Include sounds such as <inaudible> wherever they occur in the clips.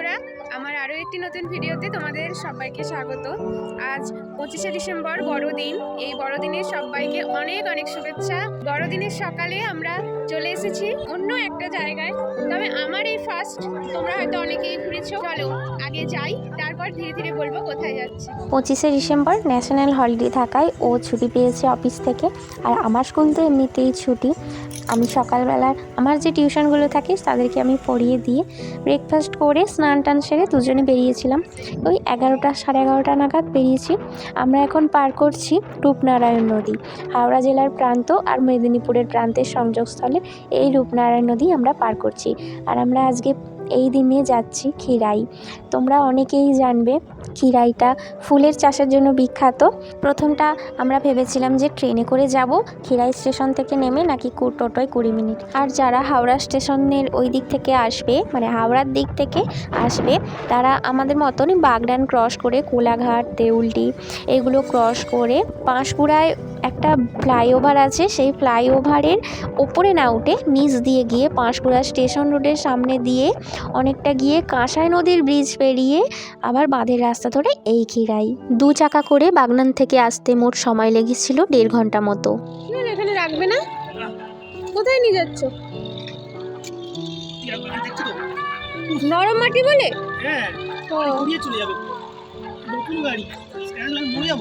বন্ধুরা, আমার আরও একটি নতুন ভিডিওতে তোমাদের সবাইকে স্বাগত। আজ পঁচিশে ডিসেম্বর বড়দিন। এই বড়দিনে সবাইকে অনেক অনেক শুভেচ্ছা। বড়দিনের সকালে আমরা চলে এসেছি অন্য একটা জায়গায়। তবে আমার এই ফার্স্ট তোমরা হয়তো অনেকেই ঘুরেছো। চলো, আগে যাই, তারপর ধীরে ধীরে বলব কোথায় যাচ্ছি। পঁচিশে ডিসেম্বর, ন্যাশনাল হলিডে থাকায় ও ছুটি পেয়েছে অফিস থেকে। আর আমার স্কুল তো এমনিতেই ছুটি। আমি সকালবেলা আমার যে টিউশনগুলো থাকে, তাদেরকে আমি পড়িয়ে দিয়ে ব্রেকফাস্ট করে স্নান টান সেরে দুজনে বেরিয়েছিলাম। ওই এগারোটা, সাড়ে এগারোটা নাগাদ বেরিয়েছি। আমরা এখন পার করছি রূপনারায়ণ নদী, হাওড়া জেলার প্রান্ত আর মেদিনীপুরের প্রান্তের সংযোগস্থলে। এই রূপনারায়ণ নদী আমরা পার করছি। আর আমরা আজকে এই দিনে যাচ্ছি খিরাই তোমরা অনেকেই জানবে খিরাইটা ফুলের চাষের জন্য বিখ্যাত। প্রথমটা আমরা ভেবেছিলাম যে ট্রেনে করে যাব খিরাই স্টেশন থেকে নেমে নাকি টোটোয় কুড়ি মিনিট। আর যারা হাওড়া স্টেশনের ওই দিক থেকে আসবে মানে হাওড়ার দিক থেকে আসবে, তারা আমাদের মতনই বাগডান ক্রস করে কোলাঘাট, দেউলটি, এগুলো ক্রস করে পাঁশকুড়ায় একটা ফ্লাইওভার আছে সেই ফ্লাইওভারের ওপরে না উঠে নিচ দিয়ে গিয়ে পাঁশকুড়া স্টেশন রোডের সামনে দিয়ে অনেকটা গিয়ে কাঁসাই নদীর ব্রিজ পেরিয়ে আবার বাঁধের রাস্তা ধরে এই খিরাই দু চাকা করে বাগনান থেকে আসতে মোট সময় লেগেছিল দেড় ঘণ্টা মতো। এখানে রাখবে না। কোথায় নিয়ে যাচ্ছ? নরম মাটি বলে? হ্যাঁ চলে যাবে। নতুন গাড়ি। স্ট্যান্ড লাগে মরে যাব।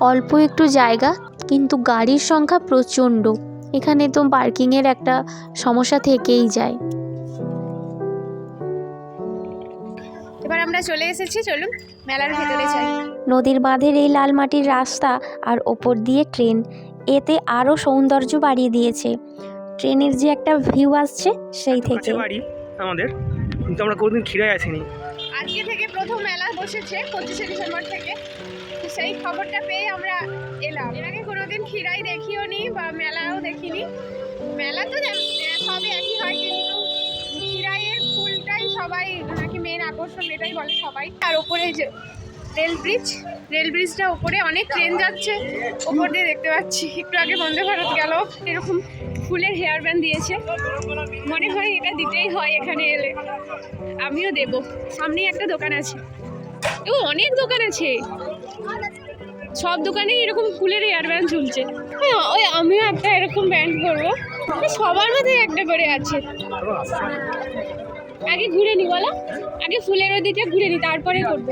অল্প একটু জায়গা কিন্তু গাড়ির সংখ্যা প্রচণ্ড। এখানে তো পার্কিংয়ের একটা সমস্যা থেকেই যায়। এবার আমরা চলে এসেছি চলুন মেলার ভেতরে যাই। নদীর বাঁধের এই লাল মাটির রাস্তা আর ওপর দিয়ে ট্রেন এতে আরও সৌন্দর্য বাড়িয়ে দিয়েছে। ট্রেনের যে একটা ভিউ আসছে সেই থেকে। বাড়ি আমাদের কিন্তু আমরা কোনোদিন খিরায় আসিনি। আজকে থেকে প্রথম মেলা বসেছে পঁচিশে ডিসেম্বর থেকে। সেই খবরটা পেয়ে আমরা এলাম। এর আগে কোনোদিন খিরাই দেখিও নি বা মেলাও দেখিনি। মেলা তো সবই একই হয়, কিন্তু খিরাইয়ের ফুলটাই সবাই নাকি মেন আকর্ষণ এটাই বলে সবাই। তার ওপরে যে রেল ব্রিজ রেল ব্রিজটা ওপরে অনেক ট্রেন যাচ্ছে। ওপর দিয়ে দেখতে পাচ্ছি, একটু আগে বন্দে ভারত গেল। এরকম ফুলের হেয়ার ব্যান্ড দিয়েছে। মনে হয় এটা দিতেই হয় এখানে এলে। আমিও দেব। সামনেই একটা দোকান আছে। ও, অনেক দোকান আছে। সব দোকানে এরকম ফুলের হেয়ার ব্যান্ড ঝুলছে। হ্যাঁ ওই আমিও একটা এরকম ব্যান্ড করব। সবার মধ্যে একটা করে আছে। আগে ঘুরে নি, বলো? আগে ফুলের ওদিকে ঘুরে নি, তারপরে করব।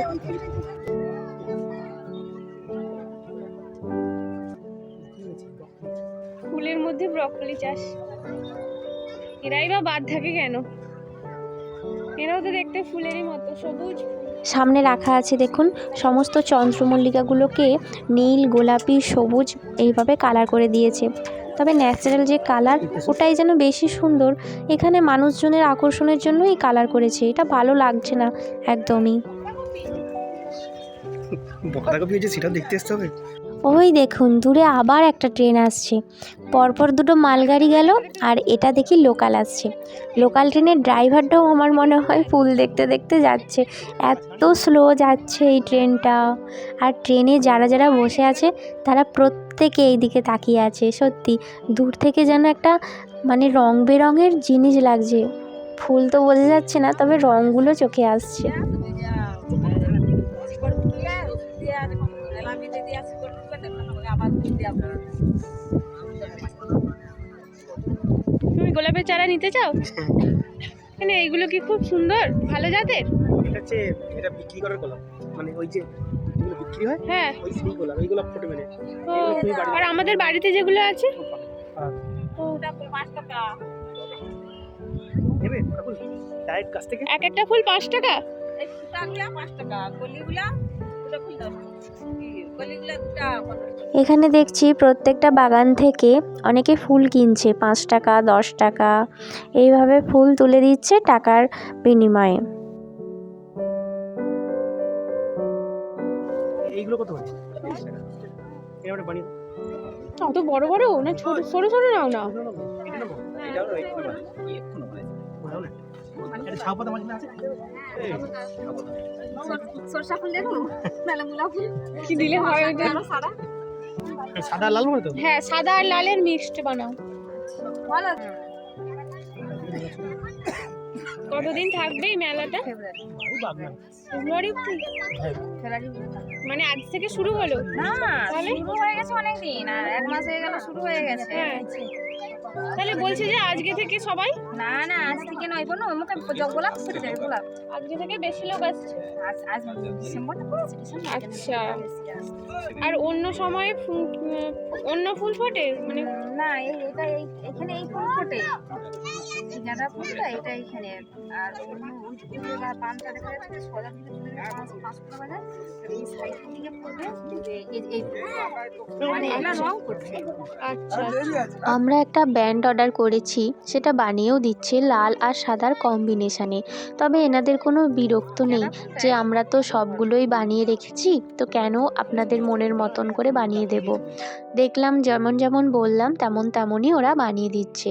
ফুলের মধ্যে ব্রকলি চাষ। এরাই বা বাদ থাকে কেন? এরাও তো দেখতে ফুলেরই মতো, সবুজ। সামনে রাখা আছে, দেখুন। সমস্ত চন্দ্রমল্লিকাগুলোকে নীল, গোলাপি, সবুজ এইভাবে কালার করে দিয়েছে। তবে ন্যাচারাল যে কালার ওটাই যেন বেশি সুন্দর। এখানে মানুষজনের আকর্ষণের জন্য এই কালার করেছে। এটা ভালো লাগছে না, একদমই। দেখতে আসতে হবে ওই দেখুন, দূরে আবার একটা ট্রেন আসছে। পরপর দুটো মালগাড়ি গেল আর এটা দেখি লোকাল আসছে। লোকাল ট্রেনের ড্রাইভারটাও আমার মনে হয় ফুল দেখতে দেখতে যাচ্ছে। এত স্লো যাচ্ছে এই ট্রেনটা। আর ট্রেনে যারা যারা বসে আছে, তারা প্রত্যেকে এই দিকে তাকিয়ে আছে, সত্যি। দূর থেকে যেন একটা মানে রং বেরঙের জিনিস লাগছে। ফুল তো বোঝা যাচ্ছে না, তবে রঙগুলো চোখে আসছে। তুমি গোলাপের চারা নিতে চাও? মানে এইগুলো কি খুব সুন্দর? ভালো জাতের? এটা হচ্ছে এটা বিক্রি করার গোলাপ। মানে ওই যে বিক্রি হয় হ্যাঁ। ওই সেই গোলাপ এই গোলাপ ফোটে ও আর আমাদের বাড়িতে যেগুলো আছে? নেবে? কাছ থেকে? এক একটা ফুল পাঁচ টাকা? পাঁচ টাকা কলিগুলা এখানে দেখছি প্রত্যেকটা বাগান থেকে অনেকে ফুল কিনছে পাঁচ টাকা দশ টাকা। এইভাবে ফুল তুলে দিচ্ছে টাকার বিনিময়ে। এইগুলো কত তিরিশ টাকা। এরকম একটা বানিয়ে অত বড় বড় না ছোট ছোট ছোট নাও না। এটা নেব এটাও নয় একটু ভালো একটু নেব ভালো না এটা ছাউ পাতা মাছ আছে এই ছাউ পাতা। সরষা ফুল দেখো? মেলামুলা ফুল কি দিলে হয় ওটা? সাদা? সাদা লাল মানে তো? হ্যাঁ সাদা আর লালের মিক্সড বানাও। ভালো কতদিন থাকবে এই মেলাটা? ফেব্রুয়ারি হ্যাঁ। ফেব্রুয়ারি মানে আজ থেকে শুরু হলো? না তাহলে? শুরু হয়ে গেছে অনেক দিন আর এক মাস হয়ে গেল শুরু হয়ে গেছে। হ্যাঁ। তাহলে বলছে যে আজকে থেকে সবাই না না আজ থেকে নয় কোনো মুখে গোলাপ ফুটছে গোলাপ। আজকে থেকে বেশি লোক আসছে। আজ আজ ডিসেম্বরটা পড়েছে ডিসেম্বর আচ্ছা। আর অন্য সময়ে অন্য ফুল ফোটে? মানে না এই এটা এই এখানে এই ফুল ফোটে। গাঁদা ফুলটা এটা এখানে। আর অন্য ওই যে ফুলের গা- পানটা দেখা যাচ্ছে সোজা দিকে পাঁচ পাঁচশো বাজার এই দিকে ফুল। মানে এগুলা রং করছে। আচ্ছা। আমরা একটা ব্যান্ড অর্ডার করেছি সেটা বানিয়েও দিচ্ছে লাল আর সাদার কম্বিনেশানে। তবে এনাদের কোনো বিরক্ত নেই যে আমরা তো সবগুলোই বানিয়ে রেখেছি তো কেন আপনাদের মনের মতন করে বানিয়ে দেব? দেখলাম যেমন যেমন বললাম তেমন তেমনই ওরা বানিয়ে দিচ্ছে।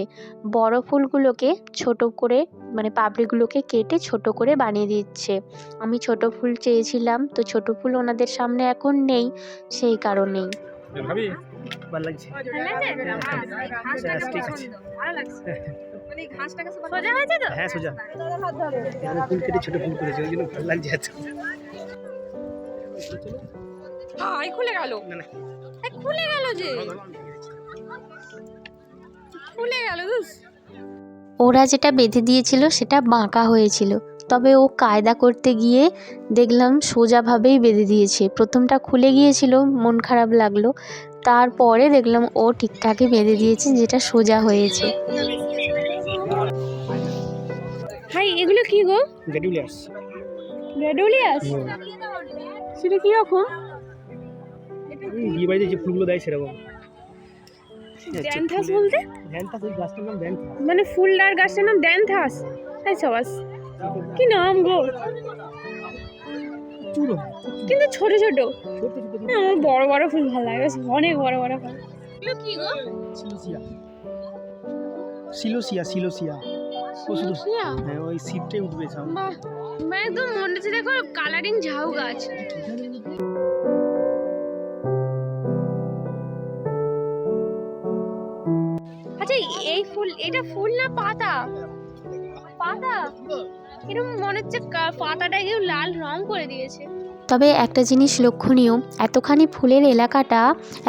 বড় ফুলগুলোকে ছোট করে মানে পাপড়িগুলোকে কেটে ছোট করে বানিয়ে দিচ্ছে। আমি ছোট ফুল চেয়েছিলাম তো ছোট ফুল ওনাদের সামনে এখন নেই সেই কারণেই। ভাবি? ভালো লাগছে। ঠিক আছে। <laughs> হ্যাঁ সোজা। এখানে ফুল কেটে ছোট ফুল করেছে ওই জন্য ভালো লাগছে হাই খুলে গেল। না না। এই খুলে গেল যে। খুলে গেল দুস ওরা যেটা বেঁধে দিয়েছিল সেটা বাঁকা হয়েছিল। তবে ও কায়দা করতে গিয়ে দেখলাম সোজাভাবেই বেঁধে দিয়েছে। প্রথমটা খুলে গিয়েছিল মন খারাপ লাগল। তারপরে দেখলাম ও ঠিকঠাকই বেঁধে দিয়েছে যেটা সোজা হয়েছে। হাই এগুলো কি গো? গ্যাডিউলিয়াস রেডুলিয়াস সেটা কি রকম? বিয়ে যে ফুলগুলো দেয় সেরকম। ড্যান্থাস বলতে? ধ্যানটা ওই গাছটার নাম ধ্যান মানে ফুলদার গাছটার নাম ড্যান্থাস তাই সবাস। কি নাম গো? চুরো কিন্তু ছোট ছোট। ছোট ছোট না, আমার বড় বড় ফুল ভালো লাগে বেশ অনেক বড় বড় ফুল। কি গো? Celosia celosia celosia? হ্যাঁ ওই সিটটাই উঠবে সব। মানে একদম মনে হচ্ছে দেখো কালারিং ঝাউ গাছ। আচ্ছা এই ফুল এটা ফুল না পাতা? পাতা? এরকম মনে হচ্ছে পাতাটা কেউ লাল রং করে দিয়েছে। তবে একটা জিনিস লক্ষণীয় এতখানি ফুলের এলাকাটা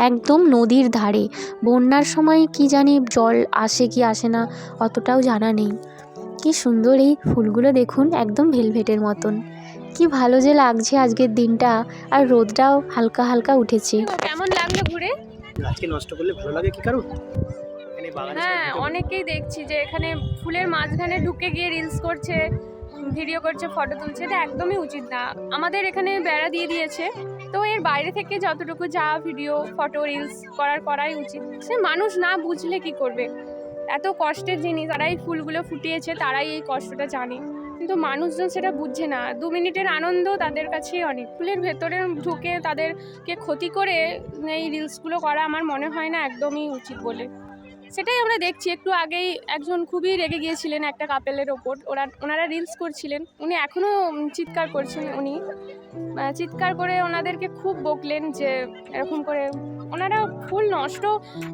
একদম নদীর ধারে। বন্যার সময় কি জানি জল আসে কি আসে না অতটাও জানা নেই। কি সুন্দর এই ফুলগুলো দেখুন একদম ভেলভেটের মতন। কি ভালো যে লাগছে আজকের দিনটা আর রোদটাও হালকা হালকা উঠেছে। কেমন লাগল ঘুরে? আজকে নষ্ট করলে ভালো লাগে কি কারণ? হ্যাঁ অনেকেই দেখছি যে এখানে ফুলের মাঝখানে ঢুকে গিয়ে রিলস করছে ভিডিও করছে ফটো তুলছে এটা একদমই উচিত না। আমাদের এখানে বেড়া দিয়ে দিয়েছে তো এর বাইরে থেকে যতটুকু যা ভিডিও ফটো রিলস করার করাই উচিত। সে মানুষ না বুঝলে কি করবে? এত কষ্টের জিনিস যারা এই ফুলগুলো ফুটিয়েছে তারাই এই কষ্টটা জানে। কিন্তু মানুষজন সেটা বুঝছে না। দু মিনিটের আনন্দ তাদের কাছেই অনেক। ফুলের ভেতরে ঢুকে তাদেরকে ক্ষতি করে এই রিলসগুলো করা আমার মনে হয় না একদমই উচিত বলে। সেটাই আমরা দেখছি। একটু আগেই একজন খুবই রেগে গিয়েছিলেন একটা কাপেলের ওপর। ওরা, ওনারা রিলস করছিলেন। উনি এখনও চিৎকার করছেন উনি। চিৎকার করে ওনাদেরকে খুব বকলেন যে, এরকম করে ওনারা ফুল নষ্ট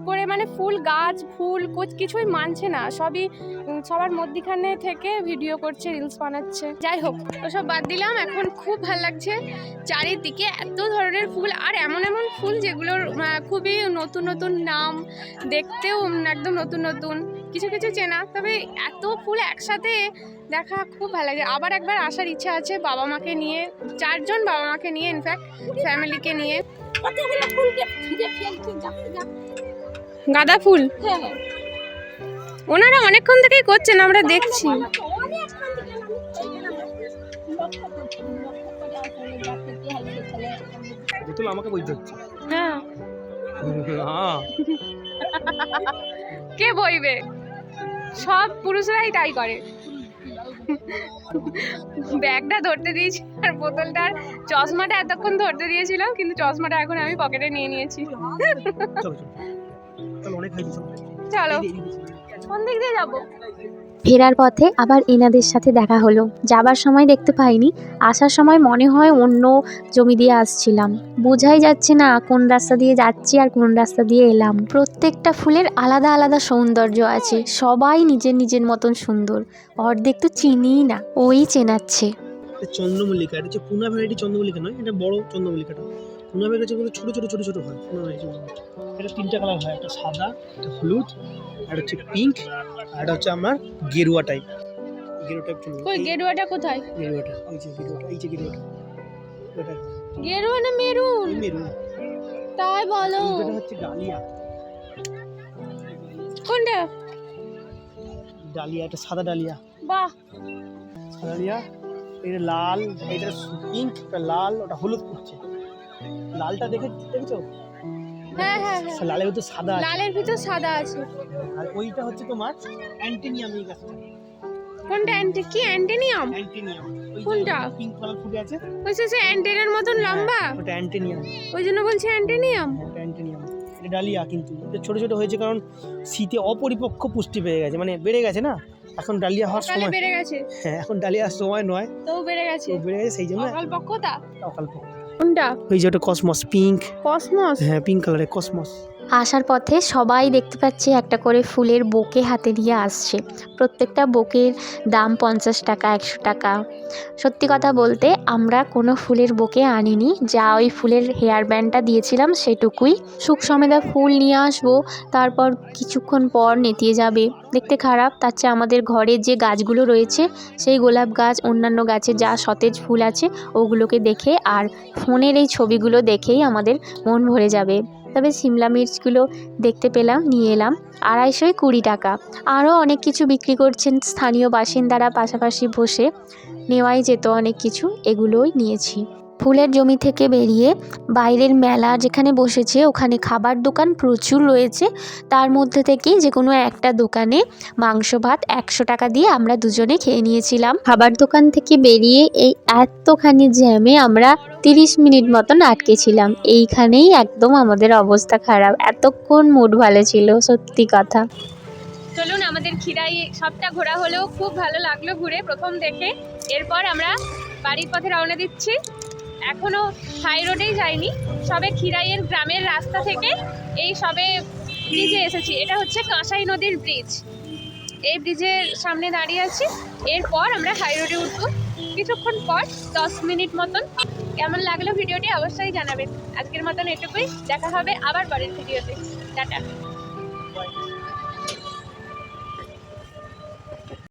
করে মানে ফুল, গাছ, ফুল কিছুই মানছে না। সবই সবার মধ্যিখানে থেকে ভিডিও করছে রিলস বানাচ্ছে। যাই হোক, ওসব বাদ দিলাম। এখন খুব ভালো লাগছে চারিদিকে এত ধরনের ফুল। আর এমন এমন ফুল যেগুলোর খুবই নতুন নতুন নাম, দেখতেও একদম নতুন নতুন। কিছু কিছু চেনা, তবে এত ফুল একসাথে দেখা খুব ভালো লাগে। আবার একবার আসার ইচ্ছা আছে বাবা মাকে নিয়ে চারজন বাবা মাকে নিয়ে ইনফ্যাক্ট ফ্যামিলিকে নিয়ে। গাঁদা ফুল? ওনারা অনেকক্ষণ থেকেই করছেন আমরা দেখছি। আমাকে বইতে হচ্ছে হ্যাঁ। হ্যাঁ। কে বইবে? সব পুরুষরাই তাই করে। ব্যাগটা ধরতে দিয়েছি আর বোতলটার চশমাটা এতক্ষণ ধরতে দিয়েছিল কিন্তু চশমাটা এখন আমি পকেটে নিয়ে নিয়েছি। চলো কোন দিক দিয়ে যাব? ফেরার পথে আবার এনাদের সাথে দেখা হলো। যাবার সময় দেখতে পাইনি, আসার সময় মনে হয় অন্য জমি দিয়ে আসছিলাম। বোঝাই যাচ্ছে না কোন রাস্তা দিয়ে যাচ্ছি আর কোন রাস্তা দিয়ে এলাম। প্রত্যেকটা ফুলের আলাদা আলাদা সৌন্দর্য আছে, সবাই নিজের নিজের মতন সুন্দর। অর্ধেক তো চিনিই না, ওই চেনাচ্ছে। চন্দ্রমল্লিকা, এটা হচ্ছে পুনা ভ্যারাইটি চন্দ্রমল্লিকা নয়, এটা বড় চন্দ্রমল্লিকাটা। পুনা ভ্যারাইটি হচ্ছে ছোট ছোট ছোট ছোট হয়। পুনা ভ্যারাইটি এটা তিনটা কালার হয় একটা সাদা একটা হলুদ আর হচ্ছে পিঙ্ক আর হচ্ছে আমার গেরুয়া টাইপ গেরুয়া টাইপ কই গেরুয়াটা কোথায়? গেরুয়াটা এই যে গেরুয়াটা এই যে গেরুয়াটা। এটা গেরুয়া না মেরুন? মেরুন। তাই বলো। এটা হচ্ছে ডালিয়া। কোনটা? ডালিয়া এটা সাদা ডালিয়া। বাহ। সাদা ডালিয়া এটা লাল এটা পিঙ্ক এটা লাল ওটা হলুদ করছে লালটা দেখে দেখেছ? হ্যাঁ হ্যাঁ হ্যাঁ। লালের ভিতর সাদা আছে। লালের ভিতর সাদা আছে। আর ওইটা হচ্ছে তোমার অ্যান্টিনিয়াম এই গাছটা। কোনটা অ্যান্টি কি অ্যান্টেনিয়াম? অ্যান্টিনিয়াম। কোনটা? পিঙ্ক কালার ফুটে আছে। ওই সে অ্যান্টেনের মতন লম্বা? ওটা অ্যান্টিনিয়াম। ওই জন্য বলছে অ্যান্টেনিয়াম? ওটা অ্যান্টিনিয়াম। এটা ডালিয়া কিন্তু। এটা ছোট ছোট হয়েছে কারণ শীতে অপরিপক্ক পুষ্টি পেয়ে গেছে। মানে বেড়ে গেছে না? এখন ডালিয়া হওয়ার সময় বেড়ে গেছে। হ্যাঁ এখন ডালিয়া হওয়ার সময় নয়। তো বেড়ে গেছে। বেড়ে গেছে সেই জন্য অকাল পক্ষতা কোনটা? ওই যে ওটা কসমস পিঙ্ক কসমস হ্যাঁ পিঙ্ক কালারের কসমস আসার পথে সবাই দেখতে পাচ্ছি একটা করে ফুলের বোকে হাতে নিয়ে আসছে। প্রত্যেকটা বোকের দাম পঞ্চাশ টাকা, একশো টাকা। সত্যি কথা বলতে আমরা কোনো ফুলের বোকে আনিনি, যা ওই ফুলের হেয়ার ব্যান্ডটা দিয়েছিলাম সেটুকুই। সুখ সমেদা ফুল নিয়ে আসব, তারপর কিছুক্ষণ পর নেতিয়ে যাবে। দেখতে খারাপ, তার চেয়ে আমাদের ঘরের যে গাছগুলো রয়েছে, সেই গোলাপ গাছ, অন্যান্য গাছে যা সতেজ ফুল আছে, ওগুলোকে দেখে আর ফোনের এই ছবিগুলো দেখেই আমাদের মন ভরে যাবে। তবে সিমলা মির্চগুলো দেখতে পেলাম, নিয়ে এলাম। আড়াইশোয় কুড়ি টাকা। আরও অনেক কিছু বিক্রি করছেন স্থানীয় বাসিন্দারা পাশাপাশি বসে। নেওয়াই যেত অনেক কিছু, এগুলোই নিয়েছি। ফুলের জমি থেকে বেরিয়ে বাইরের মেলা যেখানে বসেছে, ওখানে খাবার দোকান প্রচুর রয়েছে। তার মধ্যে থেকেই যে কোনো একটা দোকানে মাংস, ভাত একশো টাকা দিয়ে আমরা দুজনে খেয়ে নিয়েছিলাম। খাবার দোকান থেকে বেরিয়ে এই এতখানি জ্যামে আমরা তিরিশ মিনিট মতন আটকে ছিলাম। এইখানেই একদম আমাদের অবস্থা খারাপ। এতক্ষণ মুড ভালো ছিল, সত্যি কথা। চলুন, আমাদের খিরাই সবটা ঘোরা হলেও খুব ভালো লাগল ঘুরে প্রথম দেখে। এরপর আমরা বাড়ির পথে রওনা দিচ্ছি। এখনও হাই রোডেই যাইনি। সবে খিরাইয়ের গ্রামের রাস্তা থেকে এই সবে ব্রিজে এসেছি। এটা হচ্ছে কাঁসাই নদীর ব্রিজ এই ব্রিজের সামনে দাঁড়িয়ে আছি। এরপর আমরা হাই রোডে উঠবো। কিছুক্ষণ পর দশ মিনিট মতন। কেমন লাগল ভিডিওটি অবশ্যই জানাবেন। আজকের মতন এটুকুই। দেখা হবে আবার পরের ভিডিওতে টাটা।